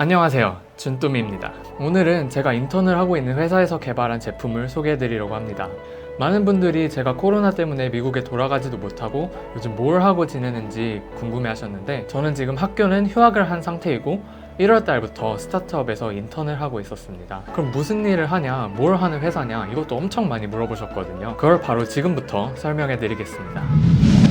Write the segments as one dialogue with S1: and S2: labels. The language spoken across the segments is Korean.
S1: 안녕하세요. 준뚜미입니다. 오늘은 제가 인턴을 하고 있는 회사에서 개발한 제품을 소개해드리려고 합니다. 많은 분들이 제가 코로나 때문에 미국에 돌아가지도 못하고 요즘 뭘 하고 지내는지 궁금해 하셨는데 저는 지금 학교는 휴학을 한 상태이고 1월 달부터 스타트업에서 인턴을 하고 있었습니다. 그럼 무슨 일을 하냐, 뭘 하는 회사냐, 이것도 엄청 많이 물어보셨거든요. 그걸 바로 지금부터 설명해 드리겠습니다.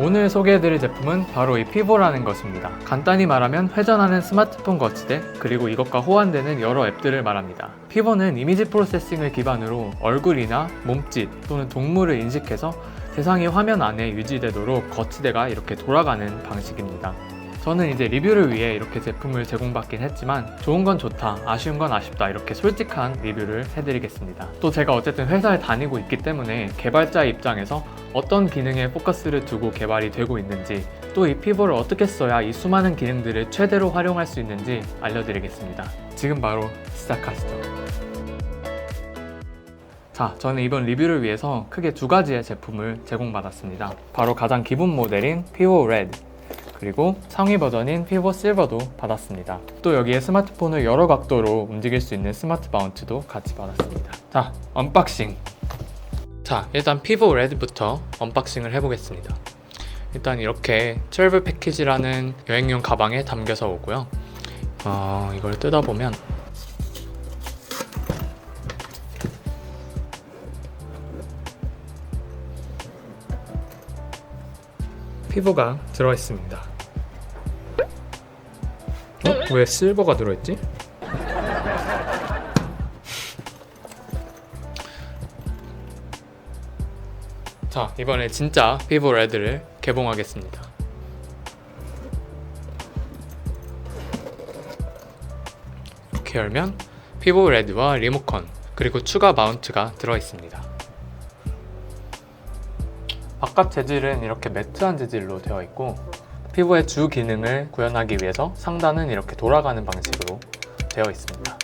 S1: 오늘 소개해드릴 제품은 바로 이 피보라는 것입니다. 간단히 말하면 회전하는 스마트폰 거치대 그리고 이것과 호환되는 여러 앱들을 말합니다. 피보는 이미지 프로세싱을 기반으로 얼굴이나 몸짓 또는 동물을 인식해서 대상이 화면 안에 유지되도록 거치대가 이렇게 돌아가는 방식입니다. 저는 이제 리뷰를 위해 이렇게 제품을 제공받긴 했지만 좋은 건 좋다, 아쉬운 건 아쉽다 이렇게 솔직한 리뷰를 해드리겠습니다. 또 제가 어쨌든 회사에 다니고 있기 때문에 개발자의 입장에서 어떤 기능에 포커스를 두고 개발이 되고 있는지 또 이 피보를 어떻게 써야 이 수많은 기능들을 최대로 활용할 수 있는지 알려드리겠습니다. 지금 바로 시작하시죠. 자, 저는 이번 리뷰를 위해서 크게 두 가지의 제품을 제공받았습니다. 바로 가장 기본 모델인 피보 레드 그리고 상위 버전인 피보 실버도 받았습니다. 또 여기에 스마트폰을 여러 각도로 움직일 수 있는 스마트 마운트도 같이 받았습니다. 자, 언박싱. 자, 일단 피보 레드부터 언박싱을 해보겠습니다. 일단 이렇게 트래블 패키지라는 여행용 가방에 담겨서 오고요. 어, 이걸 뜯어보면 피부가 들어있습니다. 어? 왜 실버가 들어있지? 자, 이번에 진짜 피부 레드를 개봉하겠습니다. 이렇게 열면 피부 레드와 리모컨 그리고 추가 마운트가 들어있습니다. 바깥 재질은 이렇게 매트한 재질로 되어 있고 피부의 주 기능을 구현하기 위해서 상단은 이렇게 돌아가는 방식으로 되어 있습니다.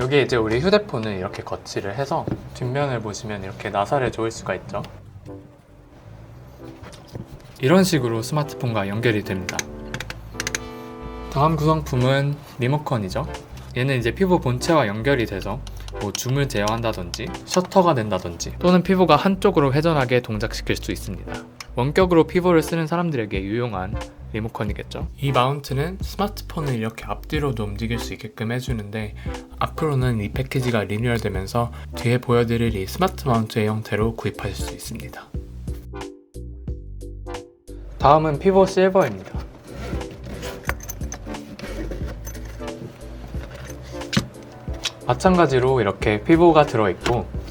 S1: 여기에 이제 우리 휴대폰을 이렇게 거치를 해서 뒷면을 보시면 이렇게 나사를 조일 수가 있죠. 이런 식으로 스마트폰과 연결이 됩니다. 다음 구성품은 리모컨이죠. 얘는 이제 피부 본체와 연결이 돼서 뭐 줌을 제어한다든지 셔터가 된다든지 또는 피부가 한쪽으로 회전하게 동작시킬 수 있습니다. 원격으로 피부를 쓰는 사람들에게 유용한 리모컨이겠죠. 이 마운트는 스마트폰을 이렇게 앞뒤로도 움직일 수 있게끔 해주는데 앞으로는 이 패키지가 리뉴얼되면서 뒤에 보여드릴 이 스마트 마운트의 형태로 구입하실 수 있습니다. 다음은 피보 실버입니다. 마찬가지로 이렇게 피보가 들어있고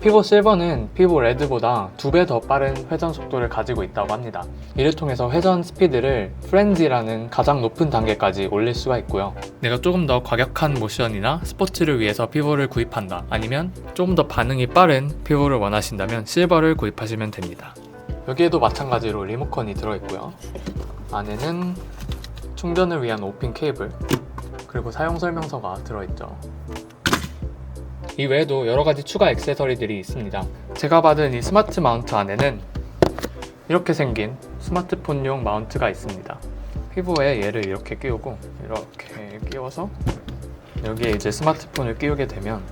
S1: 피보 실버는 피보 레드보다 두 배 더 빠른 회전 속도를 가지고 있다고 합니다. 이를 통해서 회전 스피드를 프렌지라는 가장 높은 단계까지 올릴 수가 있고요. 내가 조금 더 과격한 모션이나 스포츠를 위해서 피보를 구입한다. 아니면 조금 더 반응이 빠른 피보를 원하신다면 실버를 구입하시면 됩니다. 여기에도 마찬가지로 리모컨이 들어있고요. 안에는 충전을 위한 오핀 케이블 그리고 사용 설명서가 들어있죠. 이 외에도 여러 가지 추가 액세서리들이 있습니다. 제가 받은 이 스마트 마운트 안에는 이렇게 생긴 스마트폰용 마운트가 있습니다. 피부에 얘를 이렇게 끼우고 이렇게 끼워서 여기에 이제 스마트폰을 끼우게 되면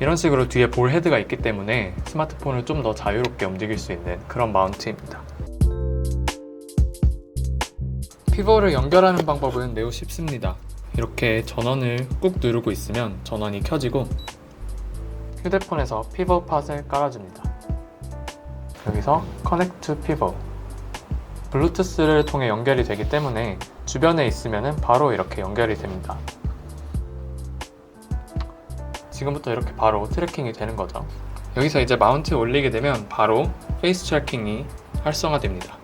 S1: 이런 식으로 뒤에 볼 헤드가 있기 때문에 스마트폰을 좀 더 자유롭게 움직일 수 있는 그런 마운트입니다. 피버를 연결하는 방법은 매우 쉽습니다. 이렇게 전원을 꾹 누르고 있으면 전원이 켜지고 휴대폰에서 피버 팟을 깔아줍니다. 여기서 Connect to Pivo 블루투스를 통해 연결이 되기 때문에 주변에 있으면 바로 이렇게 연결이 됩니다. 지금부터 이렇게 바로 트래킹이 되는 거죠. 여기서 이제 마운트에 올리게 되면 바로 페이스 트래킹이 활성화됩니다.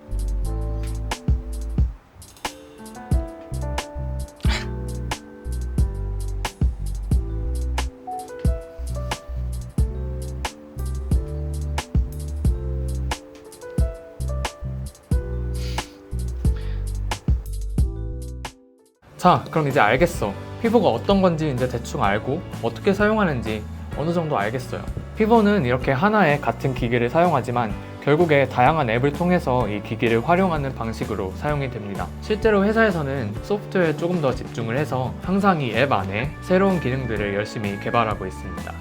S1: 자, 그럼 이제 알겠어. 피부가 어떤 건지 이제 대충 알고 어떻게 사용하는지 어느 정도 알겠어요. 피부는 이렇게 하나의 같은 기계를 사용하지만 결국에 다양한 앱을 통해서 이 기기를 활용하는 방식으로 사용이 됩니다. 실제로 회사에서는 소프트웨어에 조금 더 집중을 해서 항상 이 앱 안에 새로운 기능들을 열심히 개발하고 있습니다.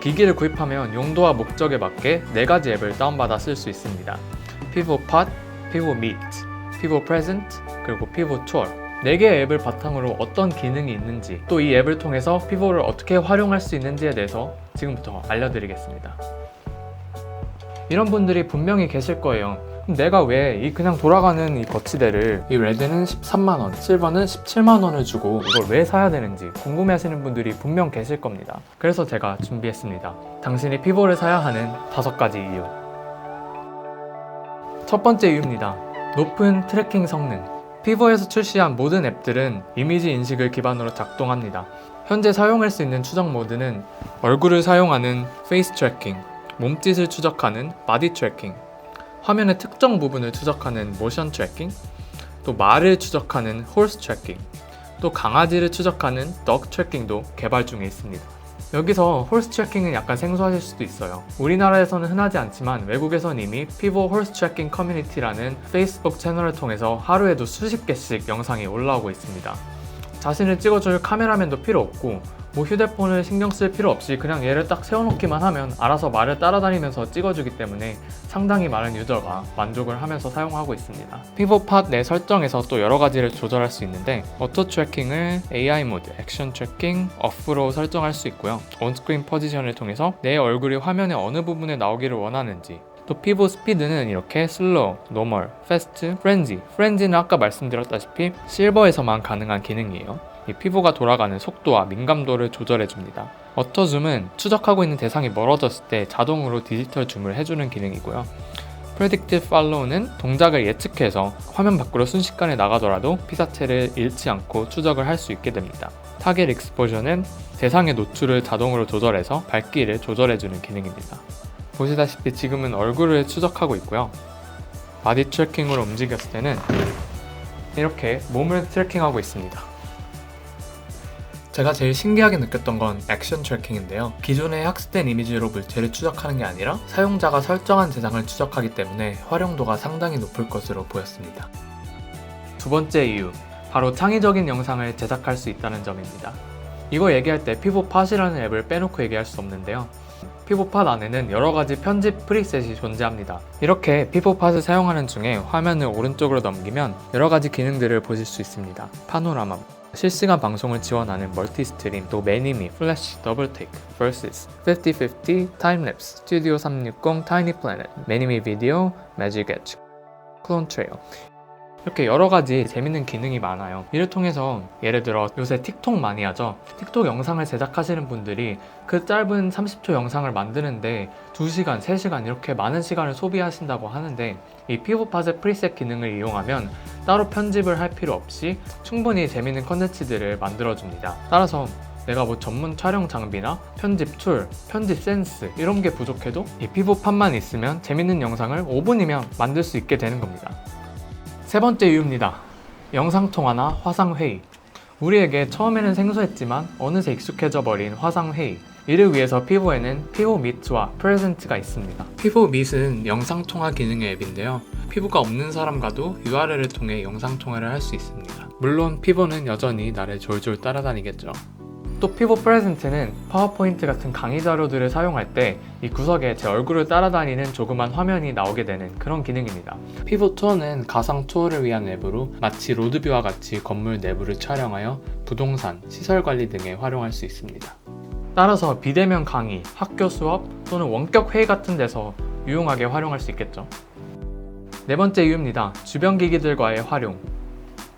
S1: 기기를 구입하면 용도와 목적에 맞게 네 가지 앱을 다운받아 쓸 수 있습니다. Pivot Pod, Pivot Meet, Pivot Present, 그리고 Pivot Tour. 4개의 앱을 바탕으로 어떤 기능이 있는지 또 이 앱을 통해서 피봇을 어떻게 활용할 수 있는지에 대해서 지금부터 알려드리겠습니다. 이런 분들이 분명히 계실 거예요. 내가 왜 이 그냥 돌아가는 이 거치대를 이 레드는 13만원, 실버는 17만원을 주고 이걸 왜 사야 되는지 궁금해 하시는 분들이 분명 계실 겁니다. 그래서 제가 준비했습니다. 당신이 피봇을 사야 하는 다섯 가지 이유. 첫 번째 이유입니다. 높은 트래킹 성능. 피버에서 출시한 모든 앱들은 이미지 인식을 기반으로 작동합니다. 현재 사용할 수 있는 추적 모드는 얼굴을 사용하는 페이스 트래킹, 몸짓을 추적하는 바디 트래킹, 화면의 특정 부분을 추적하는 모션 트래킹, 또 말을 추적하는 홀스 트래킹, 또 강아지를 추적하는 덕 트래킹도 개발 중에 있습니다. 여기서 홀스 트래킹은 약간 생소하실 수도 있어요. 우리나라에서는 흔하지 않지만 외국에선 이미 피보 홀스 트래킹 커뮤니티라는 페이스북 채널을 통해서 하루에도 수십 개씩 영상이 올라오고 있습니다. 자신을 찍어줄 카메라맨도 필요 없고 뭐 휴대폰을 신경 쓸 필요 없이 그냥 얘를 딱 세워놓기만 하면 알아서 말을 따라다니면서 찍어주기 때문에 상당히 많은 유저가 만족을 하면서 사용하고 있습니다. 피벗팟 내 설정에서 또 여러 가지를 조절할 수 있는데 오토 트래킹을 AI 모드, 액션 트래킹, 어프로 설정할 수 있고요. 온스크린 포지션을 통해서 내 얼굴이 화면의 어느 부분에 나오기를 원하는지 또 피벗 스피드는 이렇게 슬로우, 노멀, 패스트, 프렌지 프렌지는 아까 말씀드렸다시피 실버에서만 가능한 기능이에요. 이 피부가 돌아가는 속도와 민감도를 조절해 줍니다. 어터 줌은 추적하고 있는 대상이 멀어졌을 때 자동으로 디지털 줌을 해주는 기능이고요. Predictive Follow는 동작을 예측해서 화면 밖으로 순식간에 나가더라도 피사체를 잃지 않고 추적을 할 수 있게 됩니다. 타겟 익스포저는 대상의 노출을 자동으로 조절해서 밝기를 조절해주는 기능입니다. 보시다시피 지금은 얼굴을 추적하고 있고요. 바디 트래킹으로 움직였을 때는 이렇게 몸을 트래킹하고 있습니다. 제가 제일 신기하게 느꼈던 건 액션 트래킹인데요. 기존의 학습된 이미지로 물체를 추적하는 게 아니라 사용자가 설정한 대상을 추적하기 때문에 활용도가 상당히 높을 것으로 보였습니다. 두 번째 이유, 바로 창의적인 영상을 제작할 수 있다는 점입니다. 이거 얘기할 때 피보팟이라는 앱을 빼놓고 얘기할 수 없는데요. 피보팟 안에는 여러 가지 편집 프리셋이 존재합니다. 이렇게 피보팟을 사용하는 중에 화면을 오른쪽으로 넘기면 여러 가지 기능들을 보실 수 있습니다. 파노라마, 실시간 방송을 지원하는 멀티 스트림, 또 매니미, 플래시, 더블 테이크, versus, 50-50, 타임랩스, 스튜디오 360, 타이니 플래닛, 매니미 비디오, 매직 엣지, 클론 트레일 이렇게 여러 가지 재밌는 기능이 많아요. 이를 통해서 예를 들어 요새 틱톡 많이 하죠. 틱톡 영상을 제작하시는 분들이 그 짧은 30초 영상을 만드는데 2시간, 3시간 이렇게 많은 시간을 소비하신다고 하는데 이 피부팟의 프리셋 기능을 이용하면 따로 편집을 할 필요 없이 충분히 재밌는 컨텐츠들을 만들어줍니다. 따라서 내가 뭐 전문 촬영 장비나 편집 툴, 편집 센스 이런 게 부족해도 이 피부팟만 있으면 재밌는 영상을 5분이면 만들 수 있게 되는 겁니다. 세 번째 이유입니다. 영상통화나 화상회의. 우리에게 처음에는 생소했지만 어느새 익숙해져 버린 화상회의. 이를 위해서 피보에는 피보 미트와 프레젠트가 있습니다. 피보 미트는 영상 통화 기능의 앱인데요. 피부가 없는 사람과도 URL을 통해 영상 통화를 할 수 있습니다. 물론 피보는 여전히 나를 졸졸 따라다니겠죠. 또 피보 프레젠트는 파워포인트 같은 강의 자료들을 사용할 때 이 구석에 제 얼굴을 따라다니는 조그만 화면이 나오게 되는 그런 기능입니다. 피보 투어는 가상 투어를 위한 앱으로 마치 로드뷰와 같이 건물 내부를 촬영하여 부동산, 시설 관리 등에 활용할 수 있습니다. 따라서 비대면 강의, 학교 수업 또는 원격 회의 같은 데서 유용하게 활용할 수 있겠죠. 네 번째 이유입니다. 주변 기기들과의 활용.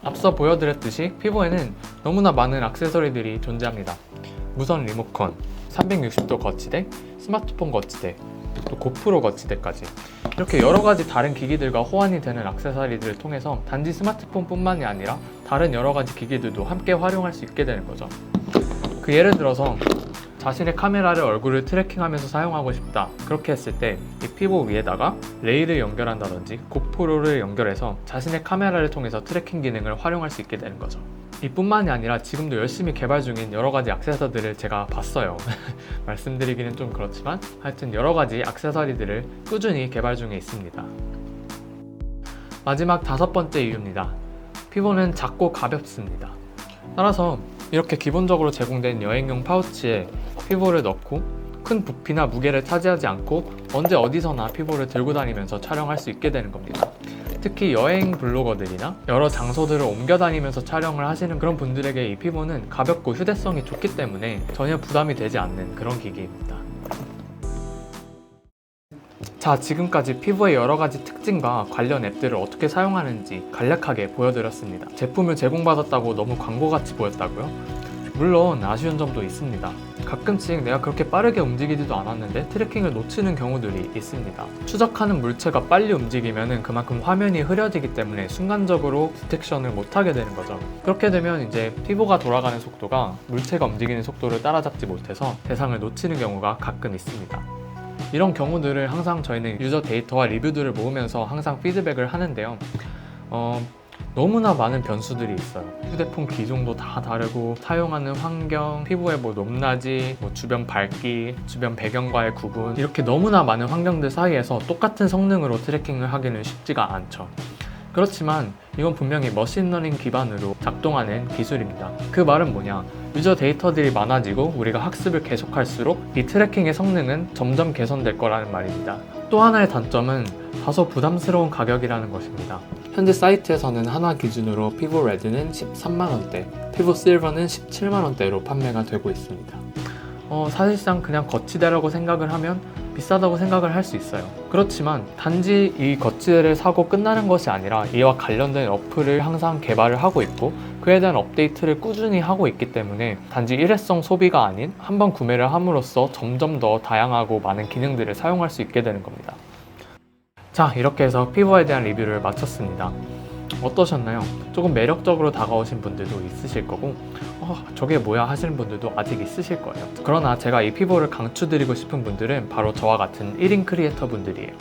S1: 앞서 보여드렸듯이 피보에는 너무나 많은 액세서리들이 존재합니다. 무선 리모컨, 360도 거치대, 스마트폰 거치대, 또 고프로 거치대까지 이렇게 여러 가지 다른 기기들과 호환이 되는 액세서리들을 통해서 단지 스마트폰뿐만이 아니라 다른 여러 가지 기기들도 함께 활용할 수 있게 되는 거죠. 그 예를 들어서 자신의 카메라를 얼굴을 트래킹하면서 사용하고 싶다. 그렇게 했을 때 이 피보 위에다가 레일을 연결한다든지 고프로를 연결해서 자신의 카메라를 통해서 트래킹 기능을 활용할 수 있게 되는 거죠. 이뿐만이 아니라 지금도 열심히 개발 중인 여러 가지 액세서들을 제가 봤어요. 말씀드리기는 좀 그렇지만 하여튼 여러 가지 액세서리들을 꾸준히 개발 중에 있습니다. 마지막 다섯 번째 이유입니다. 피보는 작고 가볍습니다. 따라서 이렇게 기본적으로 제공된 여행용 파우치에 피보를 넣고 큰 부피나 무게를 차지하지 않고 언제 어디서나 피보를 들고 다니면서 촬영할 수 있게 되는 겁니다. 특히 여행 블로거들이나 여러 장소들을 옮겨 다니면서 촬영을 하시는 그런 분들에게 이 피보는 가볍고 휴대성이 좋기 때문에 전혀 부담이 되지 않는 그런 기기입니다. 자, 지금까지 피부의 여러 가지 특징과 관련 앱들을 어떻게 사용하는지 간략하게 보여드렸습니다. 제품을 제공받았다고 너무 광고같이 보였다고요? 물론 아쉬운 점도 있습니다. 가끔씩 내가 그렇게 빠르게 움직이지도 않았는데 트래킹을 놓치는 경우들이 있습니다. 추적하는 물체가 빨리 움직이면 그만큼 화면이 흐려지기 때문에 순간적으로 디텍션을 못하게 되는 거죠. 그렇게 되면 이제 피부가 돌아가는 속도가 물체가 움직이는 속도를 따라잡지 못해서 대상을 놓치는 경우가 가끔 있습니다. 이런 경우들을 항상 저희는 유저 데이터와 리뷰들을 모으면서 항상 피드백을 하는데요. 어, 너무나 많은 변수들이 있어요. 휴대폰 기종도 다 다르고 사용하는 환경, 피부의 뭐 높낮이, 뭐 주변 밝기, 주변 배경과의 구분 이렇게 너무나 많은 환경들 사이에서 똑같은 성능으로 트래킹을 하기는 쉽지가 않죠. 그렇지만 이건 분명히 머신러닝 기반으로 작동하는 기술입니다. 그 말은 뭐냐? 유저 데이터들이 많아지고 우리가 학습을 계속할수록 이 트래킹의 성능은 점점 개선될 거라는 말입니다. 또 하나의 단점은 다소 부담스러운 가격이라는 것입니다. 현재 사이트에서는 하나 기준으로 피부 레드는 13만원대, 피부 실버는 17만원대로 판매가 되고 있습니다. 어, 사실상 그냥 거치대라고 생각을 하면 비싸다고 생각을 할 수 있어요. 그렇지만 단지 이 거치대를 사고 끝나는 것이 아니라 이와 관련된 어플을 항상 개발을 하고 있고 그에 대한 업데이트를 꾸준히 하고 있기 때문에 단지 일회성 소비가 아닌 한 번 구매를 함으로써 점점 더 다양하고 많은 기능들을 사용할 수 있게 되는 겁니다. 자, 이렇게 해서 피부에 대한 리뷰를 마쳤습니다. 어떠셨나요? 조금 매력적으로 다가오신 분들도 있으실 거고, 어, 저게 뭐야 하시는 분들도 아직 있으실 거예요. 그러나 제가 이 피부를 강추드리고 싶은 분들은 바로 저와 같은 1인 크리에이터 분들이에요.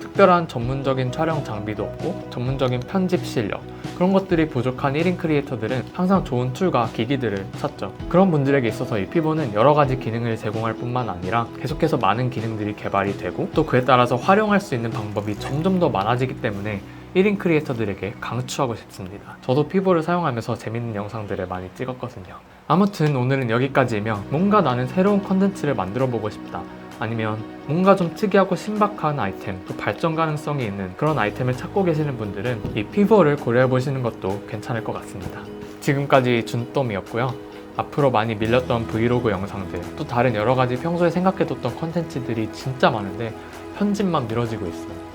S1: 특별한 전문적인 촬영 장비도 없고, 전문적인 편집 실력, 그런 것들이 부족한 1인 크리에이터들은 항상 좋은 툴과 기기들을 찾죠. 그런 분들에게 있어서 이 피보는 여러 가지 기능을 제공할 뿐만 아니라 계속해서 많은 기능들이 개발이 되고 또 그에 따라서 활용할 수 있는 방법이 점점 더 많아지기 때문에 1인 크리에이터들에게 강추하고 싶습니다. 저도 피보를 사용하면서 재밌는 영상들을 많이 찍었거든요. 아무튼 오늘은 여기까지이며 뭔가 나는 새로운 컨텐츠를 만들어 보고 싶다. 아니면 뭔가 좀 특이하고 신박한 아이템, 또 발전 가능성이 있는 그런 아이템을 찾고 계시는 분들은 이 피보를 고려해 보시는 것도 괜찮을 것 같습니다. 지금까지 준tom이었고요. 앞으로 많이 밀렸던 브이로그 영상들, 또 다른 여러 가지 평소에 생각해뒀던 컨텐츠들이 진짜 많은데 편집만 미뤄지고 있어요.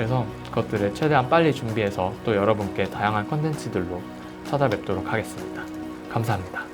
S1: 그래서 그것들을 최대한 빨리 준비해서 또 여러분께 다양한 컨텐츠들로 찾아뵙도록 하겠습니다. 감사합니다.